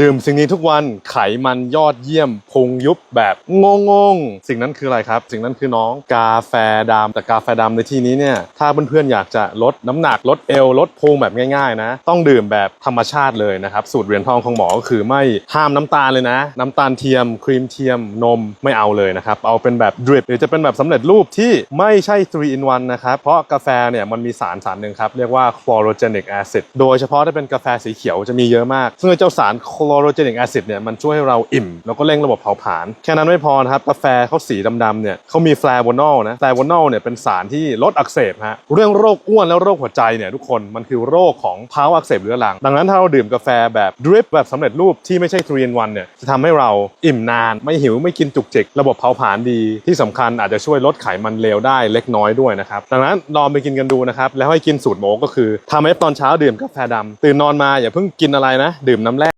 ดื่มสิ่งนี้ทุกวันไขมันยอดเยี่ยมพุงยุบแบบงงงๆสิ่งนั้นคืออะไรครับ สิ่งนั้นคือน้องกาแฟดำแต่กาแฟดำในที่นี้เนี่ยถ้าเพื่อนๆอยากจะลดน้ำหนักลดเอวลดพุงแบบง่ายๆนะต้องดื่มแบบธรรมชาติเลยนะครับสูตรเหรียญทองของหมอก็คือไม่ห้ามน้ำตาลเลยนะ น้ำตาลเทียม ครีมเทียมนมไม่เอาเลยนะครับเอาเป็นแบบดริปหรือจะเป็นแบบสำเร็จรูปที่ไม่ใช่ 3 in 1นะครับเพราะกาแฟเนี่ยมันมีสารสารหนึ่งครับเรียกว่า chlorogenic acid โดยเฉพาะถ้าเป็นกาแฟสีเขียวจะมีเยอะมาก ซึ่งเจ้าสาร chlorogenic acid เนี่ยมันช่วยให้เราอิ่ม แล้วก็เร่งระบบเผาผลาญแค่นั้นไม่พอนะครับกาแฟเขาสีดำๆเนี่ยเขามีแฟลโวนอลนะแฟลโวนอลเนี่ยเป็นสารที่ลดอักเสบฮะเรื่องโรคอ้วนแล้วโรคหัวใจเนี่ยทุกคนมันคือโรคของภาวะอักเสบเรื้อรัง ดังนั้นถ้าเราดื่มกาแฟแบบดริปแบบสำเร็จรูปที่ไม่ใช่3 in 1เนี่ยจะทำให้เราอิ่มนาน ไม่หิวไม่กินจุกจิก ระบบเผาผลาญดีที่สำคัญอาจจะช่วยลดไขมันเลวได้เล็กน้อยด้วยนะครับดังนั้นลองไปกินกันดูนะครับแล้วให้กินสูตรโมก็คือทำให้ตอนเช้าดื่มกาแฟดำตื่นนอนมาอย่าเพิ่งกินอะไรนะ ดื่มน้ำแร่